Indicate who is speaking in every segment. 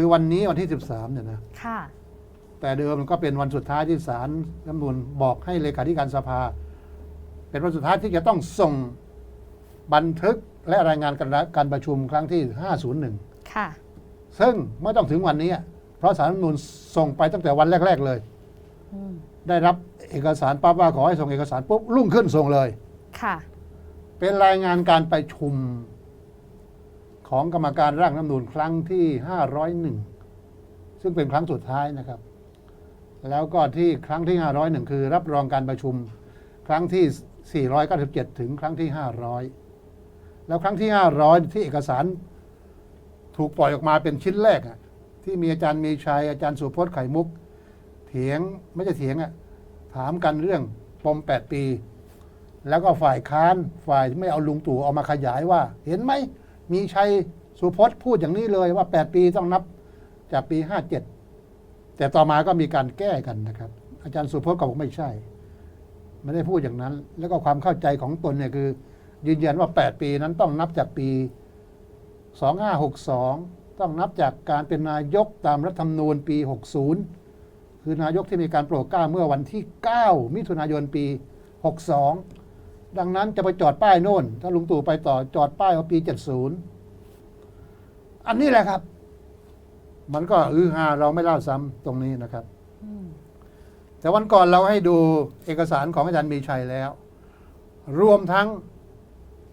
Speaker 1: คือวันนี้วันที่ 13เนี่ยนะ
Speaker 2: ค่ะ
Speaker 1: แต่เดิมมันก็เป็นวันสุดท้ายที่ศาลรัฐธรรมนูญบอกให้เลขาธิการสภา เป็นวันสุดท้ายที่จะต้องส่งบันทึกและรายงานการการประชุมครั้งที่ 501
Speaker 2: ค่ะ
Speaker 1: ซึ่งไม่ต้องถึงวันนี้เพราะสารรัฐธรรมนูญส่งไปตั้งแต่วันแรก ๆเลย
Speaker 2: อืม
Speaker 1: ได้รับเอกสารปั๊บว่าขอให้ส่งเอกสารปุ๊บรุ่งขึ้นส่งเลย
Speaker 2: ค่ะ
Speaker 1: เป็นรายงานการประชุม ของกรรมการร่างรัฐธรรมนูญครั้งที่ 501 ซึ่งเป็นครั้งสุดท้ายนะครับ แล้วก็ที่ครั้งที่ 501 คือรับรองการประชุมครั้งที่ 497 ถึงครั้งที่ 500 แล้วครั้งที่ 500 ที่เอกสารถูกปล่อยออกมาเป็นชิ้นแรกอะที่มีอาจารย์มีชัย อาจารย์สุพจน์ไข่มุก เถียงไม่ใช่เถียงอะถามกันเรื่องปม 8 ปี แล้วก็ฝ่ายค้านฝ่ายไม่เอาลุงตู่เอามาขยายว่า เห็นไหม มีชัยสุพจน์พูดอย่างนี้เลยว่า 8 ปีต้องนับจากปี 57 แต่ต่อมาก็มีการแก้กันนะครับ อาจารย์สุพจน์ก็บอกไม่ใช่ ไม่ได้พูดอย่างนั้น แล้วก็ความเข้าใจของตนเนี่ยคือ ยืนยันว่า 8 ปีนั้นต้องนับจากปี 2562 ต้องนับจากการเป็นนายกตามรัฐธรรมนูญปี 60 คือนายกที่มีการโปรดเกล้าเมื่อวันที่ 9 มิถุนายนปี 62 ดังนั้นจะไปจอดป้ายโน่น ถ้าลุงตู่ไปต่อจอดป้ายเอาปี 70 อันนี้แหละครับ มันก็อือฮาเราไม่เล่าซ้ำตรงนี้นะครับ แต่วันก่อนเราให้ดูเอกสารของอาจารย์มีชัยแล้ว รวมทั้ง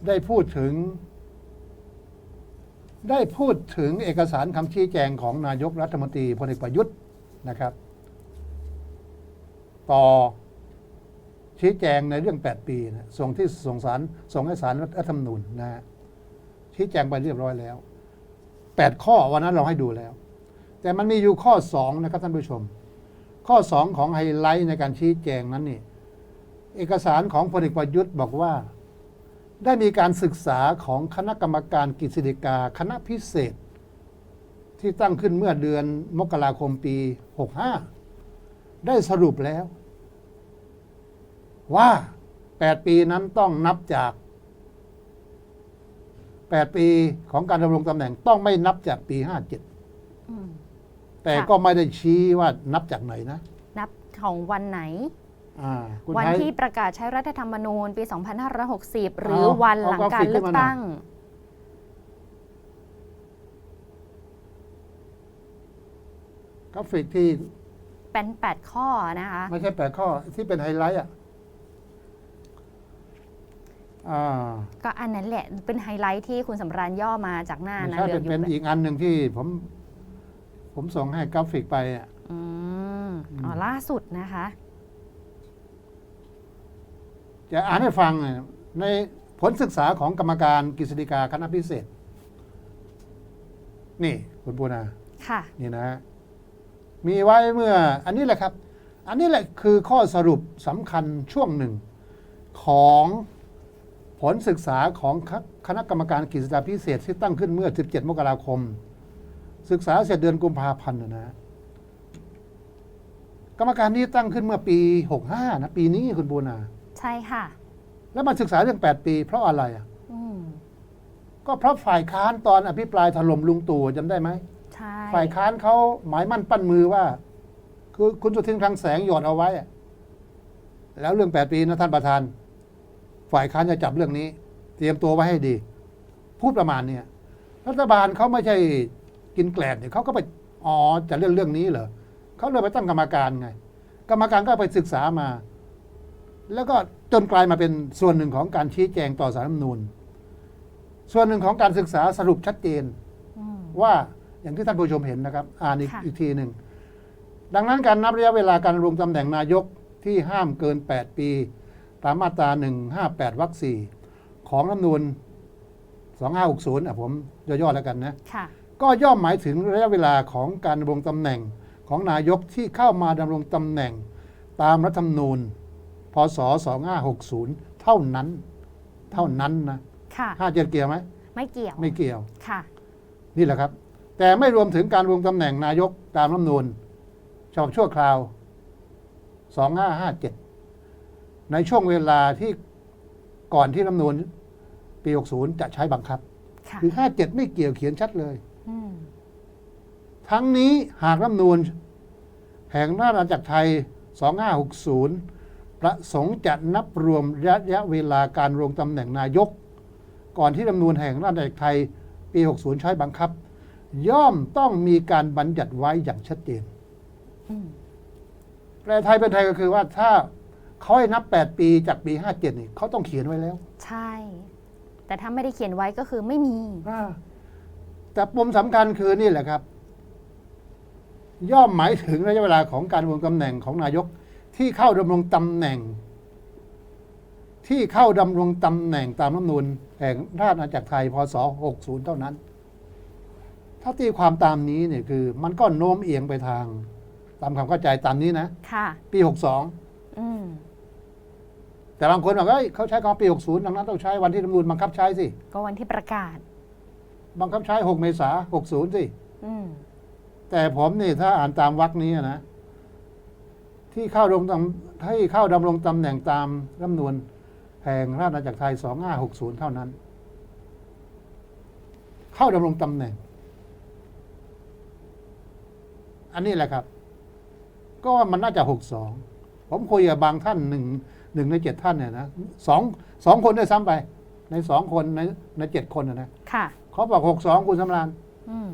Speaker 1: ได้พูดถึง ได้พูดถึงเอกสารคำชี้แจงของนายกรัฐมนตรีพลเอกประยุทธ์นะครับ ต่อ ชี้แจงในเรื่อง 8 ปีนะส่งที่ส่งสารส่งให้สารรัฐธรรมนูญนะฮะชี้แจงไปเรียบร้อยแล้ว 8 ข้อวันนั้นเราให้ดูแล้ว แต่มันมีอยู่ข้อ 2 นะครับท่านผู้ชม ข้อ 2 ของไฮไลท์ในการชี้แจงนั้นนี่เอกสารของพลเอกประยุทธ์บอกว่า ได้มีการศึกษาของคณะกรรมการกฤษฎีกาคณะพิเศษ ที่ตั้งขึ้นเมื่อเดือนมกราคมปี 65 ได้สรุปแล้ว ว่า 8 ปีนั้นต้องนับจาก 8 ปีของการดำรงตำแหน่งต้องไม่นับจากปี 57
Speaker 2: อืม
Speaker 1: แต่
Speaker 2: ค่ะ
Speaker 1: ก็ไม่ได้ชี้ว่านับจากไหนนะ
Speaker 2: นับของวันไหน
Speaker 1: อ่าคุณ
Speaker 2: วัน
Speaker 1: ไทย
Speaker 2: ที่ประกาศใช้รัฐธรรมนูญปี 2560 หรือ
Speaker 1: เอา
Speaker 2: วันหลัง
Speaker 1: เอากรา
Speaker 2: การ
Speaker 1: ฟิก
Speaker 2: เลือก
Speaker 1: ขึ้นมาหน่อย
Speaker 2: ตั้ง
Speaker 1: กราฟิกที่
Speaker 2: เป็น 8 ข้อนะคะ
Speaker 1: ไม่ใช่แปดข้อที่เป็นไฮไลท์อะ อ่า
Speaker 2: ก็อันนั้นแหละเป็นไฮไลท์ที่คุณสำราญย่อมาจากหน้า
Speaker 1: ไม่
Speaker 2: นะ
Speaker 1: ใช่
Speaker 2: เหลื
Speaker 1: เป็
Speaker 2: อนอยู่
Speaker 1: เป็นอีกอันหนึ่งที่ผม ผมส่งให้กราฟิกไปอะ
Speaker 2: อืมอ๋อล่าสุดนะคะ
Speaker 1: จะอ่านให้ฟังอะในผลศึกษาของกรรมการกฤษฎีกาคณะพิเศษ นี่คุณปูนา
Speaker 2: ค่ะ
Speaker 1: นี่นะฮะมีไว้เมื่ออันนี้แหละครับ อันนี้แหละคือข้อสรุปสำคัญช่วงหนึ่งของ ผลศึกษาของคคณะกรรมการกฤษฎาพิเศษที่ตั้งขึ้นเมื่อ 17 มกราคม ศึกษาเสร็จเดือนกุมภาพันธ์นะนะกรรมการนี้ตั้งขึ้นเมื่อปี 65 นะ ปีนี้คุณบูนา
Speaker 2: ใช่ค่ะ
Speaker 1: แล้วมาศึกษาเรื่อง 8 ปี เพราะอะไรอะ
Speaker 2: อืม
Speaker 1: ก็เพราะฝ่ายค้านตอนอภิปรายถล่มลุงตู่จำได้ไหม
Speaker 2: ใช่
Speaker 1: ฝ่ายค้านเขาหมายมั่นปั้นมือว่า คือคุณสุทินคลังแสงหยอดเอาไว้อะแล้วเรื่องแปดปีนะท่านประธาน ฝ่ายค้านจะจับเรื่องนี้ เตรียมตัวไว้ให้ดี พูดประมาณเนี้ยรัฐบาลเขาไม่ใช่กินแกลบเนี่ยเขาก็ไปอ๋อจะเรื่องเรื่องนี้เหรอเขาเลยไปตั้งกรรมการไง กรรมการก็ไปศึกษามา แล้วก็จนกลายมาเป็นส่วนหนึ่งของการชี้แจงต่อสารรัฐธรรมนูญส่วนหนึ่งของการศึกษาสรุปชัดเจน
Speaker 2: อืม
Speaker 1: ว่าอย่างที่ท่านผู้ชมเห็นนะครับ อ่านอีก
Speaker 2: ค่ะ
Speaker 1: อีกทีหนึ่งดังนั้นการนับระยะเวลาการดำรงตำแหน่งนายกที่ห้ามเกิน 8 ปี ตามมาตรา 158วรรค4ของรัฐธรรมนูญ2560อะผมย่อๆแล้วกันนะ
Speaker 2: ค่ะ
Speaker 1: ก็ย่อมหมายถึงระยะเวลาของการดำรงตำแหน่งของนายกที่เข้ามาดำรงตำแหน่งตามรัฐธรรมนูญพศ 2560 เท่านั้น เท่านั้นนะ
Speaker 2: ค่ะ
Speaker 1: ห้าเจ็ดเกี่ยวไหม
Speaker 2: ไม่เกี่ยว
Speaker 1: ไม่เกี่ยว
Speaker 2: ค่ะ
Speaker 1: นี่แหละครับ แต่ไม่รวมถึงการลงตำแหน่งนายกตามรัฐธรรมนูญฉบับชั่วคราว 2557 ในช่วงเวลาที่ก่อนที่รัฐธรรมนูญปี 60 จะใช้บังคับ
Speaker 2: ค่ะ
Speaker 1: คือ 57 ไม่เกี่ยวเขียนชัดเลย
Speaker 2: อืม
Speaker 1: ทั้งนี้หากรัฐธรรมนูญแห่งราชอาณาจักรไทย 2560 ประสงค์จะนับรวมระยะเวลาการลงตำแหน่งนายก ก่อนที่รัฐธรรมนูญแห่งราชอาณาจักรไทย ปี 60 ใช้บังคับ ย่อมต้องมีการบัญญัติไว้อย่างชัดเจน
Speaker 2: อืม
Speaker 1: แปลไทยเป็นไทยก็คือว่าถ้า เขาให้นับ 8 ปีจากปี 57นี่เขาต้องเขียนไว้แล้ว
Speaker 2: ใช่ แต่ถ้าไม่ได้เขียนไว้ก็คือไม่มี
Speaker 1: อ่าแต่ปมสำคัญคือนี่แหละครับ ย่อมหมายถึงระยะเวลาของการดำรงตำแหน่งของนายกที่เข้าดำรงตำแหน่ง ที่เข้าดำรงตำแหน่งตามรัฐธรรมนูญแห่งราชอาณาจักรไทยพศ 60 เท่านั้น ถ้าตีความตามนี้เนี่ยคือ มันก็โน้มเอียงไปทาง ตามความเข้าใจตามนี้นะ
Speaker 2: ค่ะ
Speaker 1: ปี 62
Speaker 2: อืม
Speaker 1: แต่บางคนบอกว่าเฮ้ยเขาใช้คำว่าปี 60 ดังนั้นต้องใช้วันที่รัฐธรรมนูญบังคับใช้สิ
Speaker 2: ก็วันที่ประกาศ
Speaker 1: บังคับใช้ 6 เมษายน60 สิ
Speaker 2: อืม
Speaker 1: แต่ผมนี่ถ้าอ่านตามวรรคนี้นะ ที่เข้าดำรงตำให้เข้าดำรงตำแหน่งตามรัฐธรรมนูญแห่งราชอาณาจักรไทย 2560 เท่านั้น เข้าดำรงตำแหน่ง อันนี้แหละครับ ก็มันน่าจะ 62 ผมคุยกับบางท่านหนึ่งหนึ่งในเจ็ดท่านเนี่ยนะสองสองคนด้วยซ้ำไป ในสองคนในในเจ็ดคนนะนะ
Speaker 2: ค่ะ
Speaker 1: เขาบอก62คุณสำราน
Speaker 2: อืม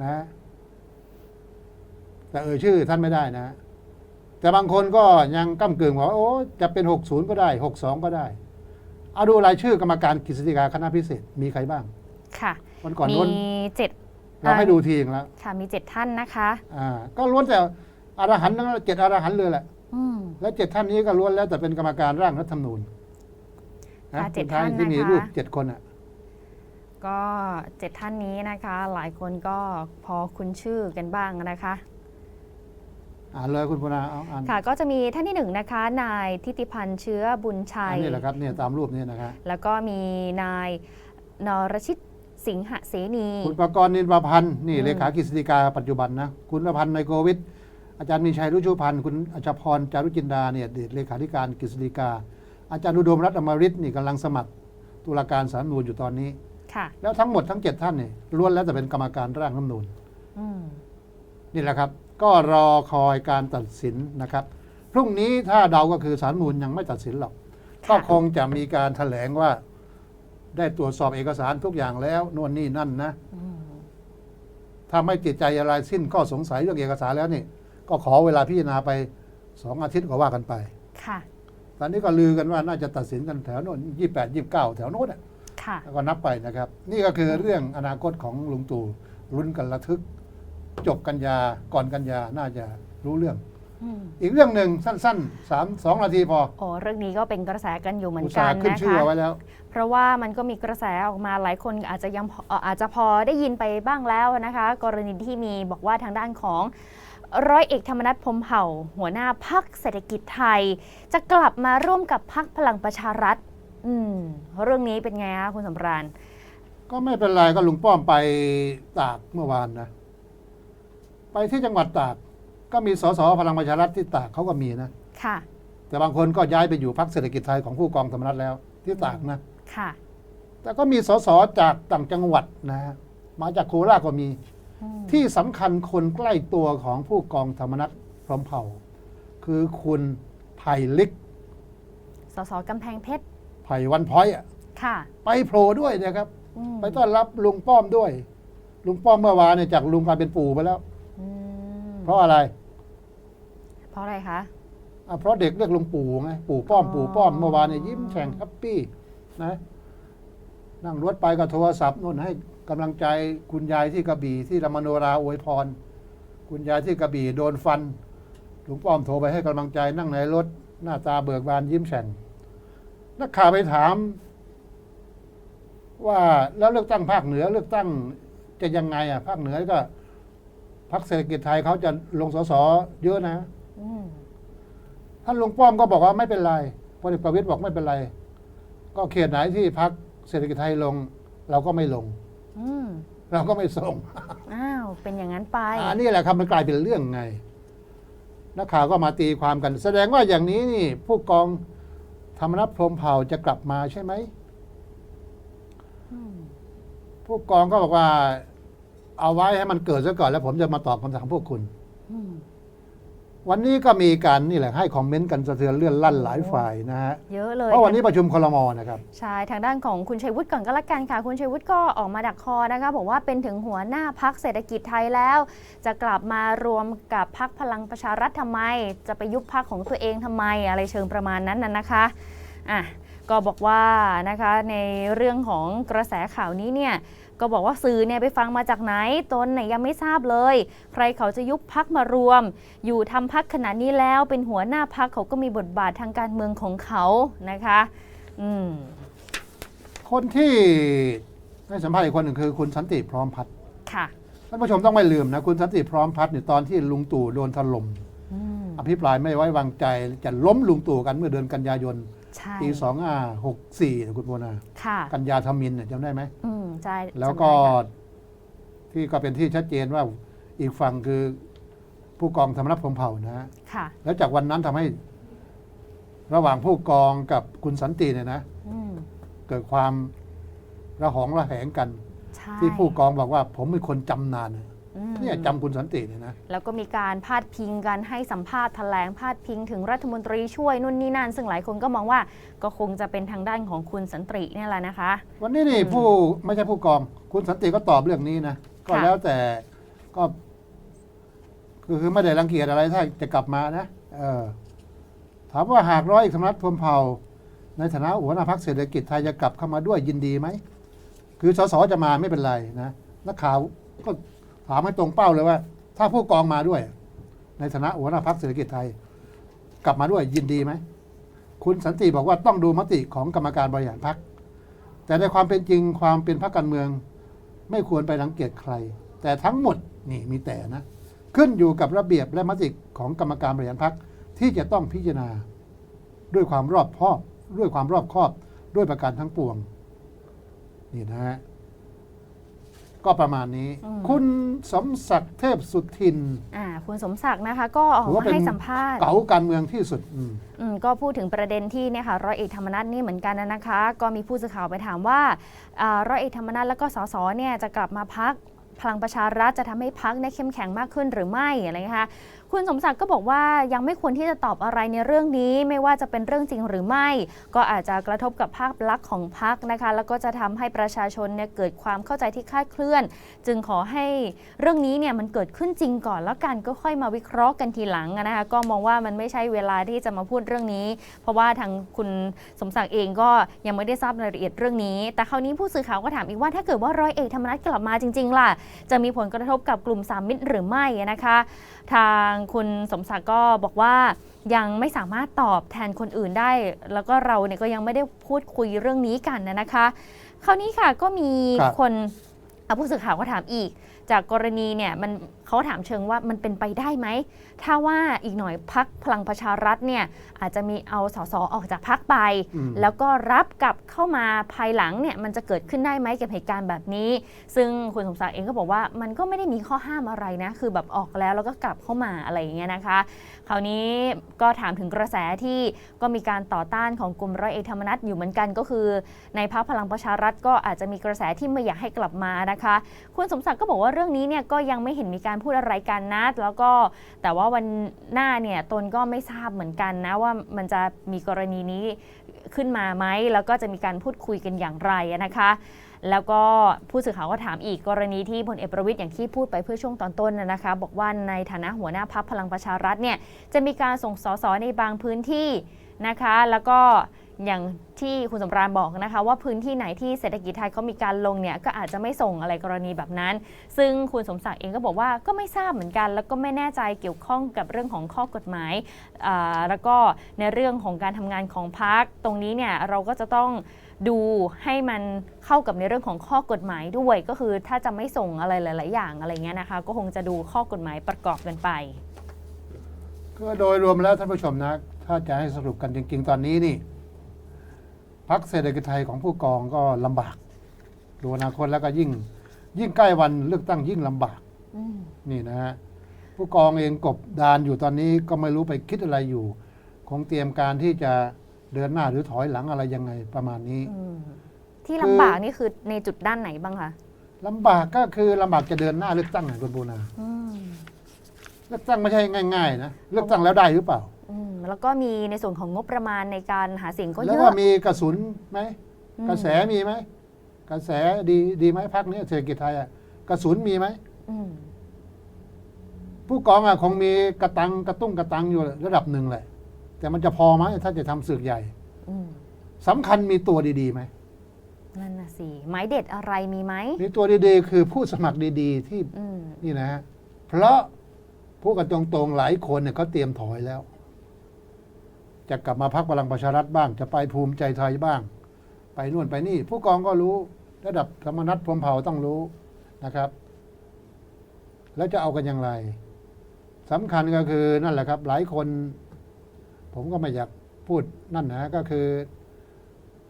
Speaker 1: นะฮะแต่เอ่ยชื่อท่านไม่ได้นะ แต่บางคนก็ยังก้ากึ่งว่าโอ้จะเป็น60ก็ได้62ก็ได้ เอาดูรายชื่อกรรมการกฤษฎีกาคณะพิเศษมีใครบ้าง
Speaker 2: ค่ะ
Speaker 1: วันก่อน
Speaker 2: มี
Speaker 1: ล้วน
Speaker 2: เจ็ด
Speaker 1: เราให้ดูทีนึงแล้ว
Speaker 2: ค่ะมีเจ็ดท่านนะคะ
Speaker 1: อ่าก็ล้วนแต่อรหันต์ทั้งนั้นเจ็ดอรหันต์เลยแหละ
Speaker 2: อืม
Speaker 1: และเจ็ดท่านนี้ก็ล้วนแล้วแต่เป็นกรรมการร่างรัฐธรรมนูญ
Speaker 2: ค่ะเจ็ด
Speaker 1: สุท้ย
Speaker 2: ท่าน
Speaker 1: ที่มี
Speaker 2: นะคะ
Speaker 1: รูปเจ็ดคนอะ
Speaker 2: ก็เจ็ดท่านนี้นะคะ หลายคนก็พอคุ้นชื่อกันบ้างนะคะ
Speaker 1: อ่านเลยคุณพนาเอาอ่าน
Speaker 2: ค่ะก็จะมีท่านที่หนึ่งนะคะ นายทิติพันธ์เชื้อบุญชั
Speaker 1: อั
Speaker 2: ย
Speaker 1: นนี้แหละครับเนี่ยตามรูปนี้นะครับ
Speaker 2: แล้วก็มีนายนรชิตสิงหเสนี
Speaker 1: คุณประกรณ์นินประพันธ์นี่
Speaker 2: อืม
Speaker 1: เลขากฤษฎีกาปัจจุบันนะ คุณประพันธ์ในโกวิท อาจารย์มีชัยรุชุพันธ์คุณอัชพรจารุจินดาเนี่ยเดชเลขาธิการกฤษฎีกา อาจารย์อุดมรัตน์อมฤตนี่กำลังสมัครตุลาการสาลรฐธรรมนูญอยู่ตอนนี้
Speaker 2: ค่ะ
Speaker 1: แล้วทั้งหมดทั้งเจ็ดท่านนี่ล้วนแล้วแต่เป็นกรรมการร่างรัฐธรรมนูญ
Speaker 2: อืม
Speaker 1: นี่แหละครับ ก็รอคอยการตัดสินนะครับ พรุ่งนี้ถ้าเดาก็คือสาลรฐธรรมนูญยังไม่ตัดสินหรอก ก็คงจะมีการแถลงว่า ได้ตรวจสอบเอกสารทุกอย่างแล้วโน่นนี่นั่นนะ
Speaker 2: อืม
Speaker 1: ถ้าไม่ติดใจอะไรสิ้นข้อสงสัยเรื่องเอกสารแล้วนี่ ก็ขอเวลาพิจารณาไปสองอาทิตย์ก็ว่ากันไป
Speaker 2: ค่ะ
Speaker 1: ตอนนี้ก็ลือกันว่าน่าจะตัดสินกันแถวโน่นยี่แปดยี่เก้าแถวโน้นน่ะ
Speaker 2: ค่ะ
Speaker 1: แล้วก็นับไปนะครับ นี่ก็คือเรื่องอนาคตของลุงตู่รุ้นกันระทึก จบกันยาก่อนกันยาน่าจะรู้เรื่อง
Speaker 2: อืม
Speaker 1: อีกเรื่องหนึ่งสั้นๆสามสองนาทีพอ
Speaker 2: โอ้เรื่องนี้ก็เป็นกระแสกันอยู่เหมือน
Speaker 1: อุต
Speaker 2: กั
Speaker 1: ส่านห์ขึ้น
Speaker 2: นะ
Speaker 1: ชื่อ
Speaker 2: คะ
Speaker 1: เอาไว้แล้ว
Speaker 2: เพราะว่ามันก็มีกระแสออกมาหลายคนอาจจะยังพอเอ่ออาจจะพอได้ยินไปบ้างแล้วนะคะ กรณีที่มีบอกว่าทางด้านของ ร้อยเอกธรรมนัฐพรหมเผ่า หัวหน้าพักเศรษฐกิจไทย จะกลับมาร่วมกับพักพลังประชารัฐ อืม เรื่องนี้เป็นไงคะคุณสำราญ
Speaker 1: ก็ไม่เป็นไรก็ลุงป้อมไปตากเมื่อวานนะ ไปที่จังหวัดตาก ก็มีสสพลังประชารัฐที่ตากเขาก็มีนะ
Speaker 2: ค่ะ
Speaker 1: แต่บางคนก็ย้ายไปอยู่พรรคเศรษฐกิจไทยของผู้กองธรรมนัฐแล้ว ที่ตากนะ
Speaker 2: ค่ะ
Speaker 1: แต่ก็มีสสจากต่างจังหวัดนะฮะมาจากโคราชก็มี
Speaker 2: อืม
Speaker 1: ที่สำคัญคนใกล้ตัวของผู้กองธรรมนัฐพร้อมเผ่า คือคุณไผ่ลิก
Speaker 2: สสกำแพงเพชร
Speaker 1: ไผ่วันพ้อยอะ
Speaker 2: ค่ะ
Speaker 1: ไปโผล่ด้วยนะครับ
Speaker 2: อืม
Speaker 1: ไปต้อนรับลุงป้อมด้วย ลุงป้อมเมื่อวานเนี่ยจากลุงกลายเป็นปู่ไปแล้ว
Speaker 2: อืม
Speaker 1: เพราะอะไร
Speaker 2: เพราะอะไรคะ
Speaker 1: อะเพราะเด็กเรียกลุงปู่ไงปู่ป้อม
Speaker 2: อ๋อ
Speaker 1: ปู่ป้อมเมื่อวานเนี่ยยิ้มแฉ่งแฮปปี้นะนั่งรถไปก็โทรศัพท์นู่นให้ กำลังใจคุณยายที่กระบี่ที่รามโนราอวยพร คุณยายที่กระบี่โดนฟันหลุงป้อมโทรไปให้กำลังใจนั่งในรถ หน้าตาเบิกบานยิ้มแฉ่งนักข่าวไปถาม ว่าแล้วเลือกตั้งภาคเหนือ เลือกตั้งจะยังไงอะ ภาคเหนือก็พรรคเศรษฐกิจไทยเขาจะลงสสเยอะนะท่านลุงป้อมก็บอกว่าไม่เป็นไรพลเอกประวิตยบอกไม่เป็นไร ก็เขตไหนที่พักเศรษฐกิจไทยลง เราก็ไม่ลง
Speaker 2: อืม
Speaker 1: เราก็ไม่ส่ง
Speaker 2: อ้าวเป็นอย่างนั้นไป
Speaker 1: อันนี้แหละครับมันกลายเป็นเรื่องไงนักข่าวก็มาตีความกัน แสดงว่าอย่างนี้นี่ ผู้กองธรรมนัฐพรหมเผ่าจะกลับมาใช่ไหม
Speaker 2: อืม
Speaker 1: ผู้กองก็บอกว่า เอาไว้ให้มันเกิดซะก่อนแล้วผมจะมาตอบคำถามพวกคุณ
Speaker 2: อืม
Speaker 1: วันนี้ก็มีการนี่แหละให้คอมเมนต์กันสะเทือนเลื่อนลั่นหลายฝ่ายนะฮะ
Speaker 2: เยอะเลย
Speaker 1: เพราะวันนี้ประชุมคลมนะครับ
Speaker 2: ใช่ทางด้านของคุณชัยวุฒิก่อนก็แล้วกันค่ะ คุณชัยวุฒิก็ออกมาดักคอนะคะบอกว่าเป็นถึงหัวหน้าพักเศรษฐกิจไทยแล้ว จะกลับมารวมกับพักพลังประชารัฐทำไม จะไปยุบพักของตัวเองทำไมอะไรเชิงประมาณนั้นน่ะนะคะอะก็บอกว่านะคะในเรื่องของกระแสข่าวนี้เนี่ย ก็บอกว่าสื่อเนี่ยไปฟังมาจากไหนตนเนี่ยยังไม่ทราบเลย ใครเขาจะยุบพักมารวม อยู่ทำพักขนาดนี้แล้วเป็นหัวหน้าพักเขาก็มีบทบาททางการเมืองของเขานะคะอืม
Speaker 1: คนที่ให้สัมภาษณ์อีกคนหนึ่งคือคุณสันติพร้อมพัฒน์
Speaker 2: ค่ะ
Speaker 1: ท่านผู้ชมต้องไม่ลืมนะคุณสันติพร้อมพัฒน์เนี่ยตอนที่ลุงตู่โดนถล่ม
Speaker 2: อืม
Speaker 1: อภิปรายไม่ไว้วางใจจะล้มลุงตู่กันเมื่อเดือนกันยายน
Speaker 2: ใช่
Speaker 1: ปีสองอ่าหกสี่คุณโมนา
Speaker 2: ค่ะ
Speaker 1: กันยาธมินเนี่ยจำได้ไหม
Speaker 2: อืม ใช่
Speaker 1: แล้วก็
Speaker 2: จำได้ค่ะ
Speaker 1: ที่ก็เป็นที่ชัดเจนว่าอีกฝั่งคือผู้กองธรรมนัฐพรหมเผ่านะฮะ
Speaker 2: ค่ะ
Speaker 1: แล้วจากวันนั้นทำให้ระหว่างผู้กองกับคุณสันติเนี่ยนะ
Speaker 2: อืม
Speaker 1: เกิดความระหองระแหงกัน
Speaker 2: ใช่
Speaker 1: ที่ผู้กองบอกว่าผมเป็นคนจำนานนะ
Speaker 2: อืม
Speaker 1: เนี่ยจำคุณสันติเนี่ยนะ
Speaker 2: แล้วก็มีการพาดพิงกันให้สัมภาษณ์แถลงพาดพิงถึงรัฐมนตรีช่วยนู่นนี่นั่น ซึ่งหลายคนก็มองว่าก็คงจะเป็นทางด้านของคุณสันติเนี่ยแหละนะคะ
Speaker 1: วันนี้นี่
Speaker 2: อืม
Speaker 1: ผู้ไม่ใช่ผู้กอง คุณสันติก็ตอบเรื่องนี้นะก็
Speaker 2: ค่ะ
Speaker 1: แล้วแต่ก็คือคือไม่ได้รังเกียจอะไรถ้าจะกลับมานะเออถามว่าหากร้อยเอกธรรมนัฐพรหมเผ่า ในฐานะหัวหน้าพักเศรษฐกิจไทยจะกลับเข้ามาด้วยยินดีไหมคือสสจะมาไม่เป็นไรนะนักข่าวก็ ถามให้ตรงเป้าเลยว่า ถ้าผู้กองมาด้วย ในฐานะหัวหน้าพักเศรษฐกิจไทย กลับมาด้วยยินดีไหม คุณสันติบอกว่าต้องดูมติของกรรมการบริหารพัก แต่ในความเป็นจริงความเป็นพรรคการเมือง ไม่ควรไปรังเกียจใคร แต่ทั้งหมดนี่มีแต่นะ ขึ้นอยู่กับระเบียบและมติของกรรมการบริหารพักที่จะต้องพิจารณาด้วยความรอบคอบด้วยความรอบคอบด้วยประการทั้งปวง นี่นะฮะ ก็ประมาณนี้
Speaker 2: อืม
Speaker 1: คุณสมศักดิ์เทพสุทิน
Speaker 2: อ่าคุณสมศักดิ์นะคะ ก็ออก
Speaker 1: ถือว่า
Speaker 2: มา
Speaker 1: เป็น
Speaker 2: ให้สัมภาษณ์
Speaker 1: เก๋าการเมืองที่สุดอืม
Speaker 2: อืมก็พูดถึงประเด็นที่เนี่ยค่ะร้อยเอกธรรมนัฐนี่เหมือนกันนะคะ ก็มีผู้สื่อข่าวไปถามว่าอ่าร้อยเอกธรรมนัฐแล้วก็สสเนี่ยจะกลับมาพัก พลังประชารัฐจะทำให้พักเนี่ยเข้มแข็งมากขึ้นหรือไม่อะไรนะคะคุณสมศักดิ์ก็บอกว่ายังไม่ควรที่จะตอบอะไรในเรื่องนี้ ไม่ว่าจะเป็นเรื่องจริงหรือไม่ ก็อาจจะกระทบกับภาพลักษณ์ของพักนะคะ แล้วก็จะทำให้ประชาชนเนี่ยเกิดความเข้าใจที่คลาดเคลื่อน จึงขอให้เรื่องนี้เนี่ยมันเกิดขึ้นจริงก่อนแล้วกันก็ค่อยมาวิเคราะห์กันทีหลังนะคะก็มองว่ามันไม่ใช่เวลาที่จะมาพูดเรื่องนี้ เพราะว่าทางคุณสมศักดิ์เองก็ยังไม่ได้ทราบรายละเอียดเรื่องนี้ แต่คราวนี้ผู้สื่อข่าวก็ถามอีกว่าถ้าเกิดว่าร้อยเอกธรรมนัฐกลับมาจริงๆล่ะจะมีผลกระทบกับกลุ่มสามมิตรหรือไม่นะคะ ทางคุณสมศักดิ์ก็บอกว่ายังไม่สามารถตอบแทนคนอื่นได้ แล้วก็เราเนี่ยก็ยังไม่ได้พูดคุยเรื่องนี้กันนะคะ คราวนี้ค่ะก็มี
Speaker 1: ครับ
Speaker 2: คนอะผู้สื่อข่าวก็ถามอีก จากกรณีเนี่ยมันเขาถามเชิงว่ามันเป็นไปได้ไหม ถ้าว่าอีกหน่อยพักพลังประชารัฐเนี่ยอาจจะมีเอาสสออกจากพักไป
Speaker 1: อืม
Speaker 2: แล้วก็รับกลับเข้ามาภายหลังเนี่ยมันจะเกิดขึ้นได้ไหมกับเหตุการณ์แบบนี้ ซึ่งคุณสมศักดิ์เองก็บอกว่ามันก็ไม่ได้มีข้อห้ามอะไรนะ คือแบบออกแล้วแล้วก็กลับเข้ามาอะไรอย่างเงี้ยนะคะ คราวนี้ก็ถามถึงกระแสที่ก็มีการต่อต้านของกลุ่มร้อยเอกธรรมนัฐอยู่เหมือนกันก็คือ ในพรรคพลังประชารัฐก็อาจจะมีกระแสที่ไม่อยากให้กลับมานะคะ คุณสมศักดิ์ก็บอกว่าเรื่องนี้เนี่ยก็ยังไม่เห็นมีการพูดอะไรกันนะ แล้วก็แต่ว่าวันหน้าเนี่ยตนก็ไม่ทราบเหมือนกันนะว่ามันจะมีกรณีนี้ขึ้นมาไหมแล้วก็จะมีการพูดคุยกันอย่างไรนะคะแล้วก็ผู้สื่อข่าวก็ถามอีกกรณีที่พลเอกประวิตยอย่างที่พูดไปเพื่อช่วงตอนต้นนะนะคะ บอกว่าในฐานะหัวหน้าพักพลังประชารัฐเนี่ยจะมีการส่งสสในบางพื้นที่นะคะ แล้วก็ อย่างที่คุณสำราญบอกนะคะ ว่าพื้นที่ไหนที่เศรษฐกิจไทยเขามีการลงเนี่ยก็อาจจะไม่ส่งอะไรกรณีแบบนั้น ซึ่งคุณสมศักดิ์เองก็บอกว่าก็ไม่ทราบเหมือนกัน แล้วก็ไม่แน่ใจเกี่ยวข้องกับเรื่องของข้อกฎหมาย แล้วก็ในเรื่องของการทำงานของพักตรงนี้เนี่ยเราก็จะต้องดูให้มันเข้ากับในเรื่องของข้อกฎหมายด้วย ก็คือถ้าจะไม่ส่งอะไรหลาย ๆ อย่างอะไรเงี้ยนะคะ ก็คงจะดูข้อกฎหมายประกอบกันไป
Speaker 1: ก็โดยรวมแล้วท่านผู้ชมนะ ถ้าจะให้สรุปกันจริง ๆ ตอนนี้นี่ พักเศรษฐกิจไทยของผู้กองก็ลำบาก ดูอนาคตแล้วก็ยิ่ง ยิ่งใกล้วันเลือกตั้งยิ่งลำบาก
Speaker 2: อืม
Speaker 1: นี่นะฮะผู้กองเองกบดานอยู่ตอนนี้ก็ไม่รู้ไปคิดอะไรอยู่ คงเตรียมการที่จะเดินหน้าหรือถอยหลังอะไรยังไงประมาณนี้
Speaker 2: อืมที่ลำบากนี่คือในจุดด้านไหนบ้างคะ
Speaker 1: ลำบากก็คือลำบากจะเดินหน้าเลือกตั้งไงคุณบูนา
Speaker 2: อืม
Speaker 1: เลือกตั้งไม่ใช่ง่าย ๆ นะเลือกตั้งแล้วได้หรือเปล่า
Speaker 2: อืม แล้วก็มีในส่วนของงบประมาณในการหาเสียงก็
Speaker 1: แล้
Speaker 2: เยว
Speaker 1: ก็
Speaker 2: อะ
Speaker 1: มีกระสุนไหม
Speaker 2: อืม
Speaker 1: กระแสมีไหมกระแสดีดีไหมพักนี้เศรษฐกิจไทยอะกระสุนมีไหม
Speaker 2: อืม
Speaker 1: ผู้กองอะคงมีกระตังกระตุ้งกระตังอยู่ระดับหนึ่งแหละ แต่มันจะพอไหมถ้าจะทำศึกใหญ่
Speaker 2: อืม
Speaker 1: สำคัญมีตัวดีๆไหม
Speaker 2: นั่นน่ะสิหมายเด็ดอะไรมีไหม
Speaker 1: มีตัวดีๆ คือผู้สมัครดีๆที่
Speaker 2: อืม
Speaker 1: นี่นะฮะเพราะพูดกันตรงๆหลายคนเนี่ยเขาเตรียมถอยแล้ว จะกลับมาพักพลังประชารัฐบ้าง จะไปภูมิใจไทยบ้าง ไปนู่นไปนี่ ผู้กองก็รู้ ระดับธรรมนัฐพรหมเผ่าต้องรู้นะครับ แล้วจะเอากันอย่างไรสำคัญก็คือนั่นแหละครับ หลายคน ผมก็ไม่อยากพูดนั่นนะก็คือ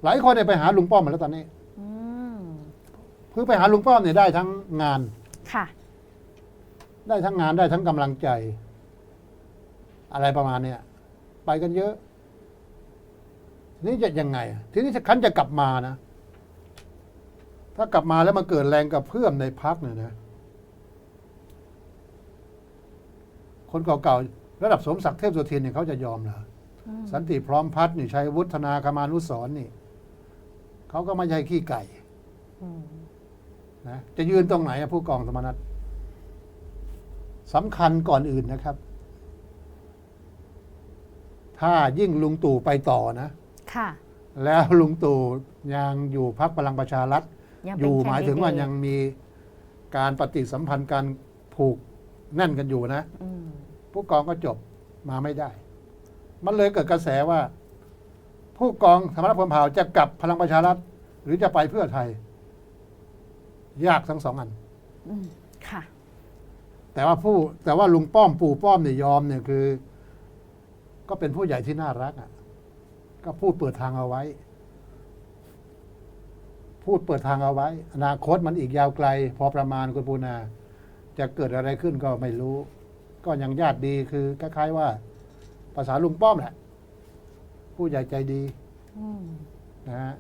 Speaker 1: หลายคนเนี่ยไปหาลุงป้อมมาแล้วตอนนี้
Speaker 2: อืม
Speaker 1: เพื่อไปหาลุงป้อมเนี่ยได้ทั้งงาน
Speaker 2: ค่ะ
Speaker 1: ได้ทั้งงานได้ทั้งกำลังใจ อะไรประมาณเนี้ยไปกันเยอะ นี่จะยังไงอะทีนี้ถ้าคันจะกลับมานะ ถ้ากลับมาแล้วมาเกิดแรงกับเพื่อมในพักเนี่ยนะ คนเก่าๆระดับสมศักดิ์เทพสุทินเนี่ยเขาจะยอมเหรอ
Speaker 2: อืม
Speaker 1: สันติพร้อมพัฒน์นี่ชัยวุฒนาคมานุสรณ์นี่เขาก็ไม่ใช่ขี้ไก่
Speaker 2: อืม
Speaker 1: นะจะยืนตรงไหนอะผู้กองธรรมนัฐสำคัญก่อนอื่นนะครับ ถ้ายิ่งลุงตู่ไปต่อนะ
Speaker 2: ค่ะ
Speaker 1: แล้วลุงตู่ยังอยู่พักพลังประชารัฐ
Speaker 2: ยัง
Speaker 1: อ
Speaker 2: เป็น
Speaker 1: ยู่
Speaker 2: แคน
Speaker 1: หมาย
Speaker 2: ดิ
Speaker 1: ถึงว่า
Speaker 2: เดต
Speaker 1: ยังมีการปฏิสัมพันธ์การผูกแน่นกันอยู่นะ
Speaker 2: อืม
Speaker 1: ผู้กองก็จบมาไม่ได้ มันเลยเกิดกระแสว่า ผู้กองธรรมนัฐพรหมเผ่าจะกลับพลังประชารัฐ หรือจะไปเพื่อไทย ยากทั้งสองอัน
Speaker 2: อืมค่ะ
Speaker 1: แต่ว่าผู้แต่ว่าลุงป้อมปู่ป้อมเนี่ยยอมเนี่ยคือ ก็เป็นผู้ใหญ่ที่น่ารักอะ ก็พูดเปิดทางเอาไว้ พูดเปิดทางเอาไว้ อนาคตมันอีกยาวไกล พอประมาณคุณปูนา จะเกิดอะไรขึ้นก็ไม่รู้ ก็ยังญาติดีคือคล้ายๆว่า ภาษาลุงป้อมแหละผู้ใหญ่ใจดี
Speaker 2: อืม
Speaker 1: นะฮะ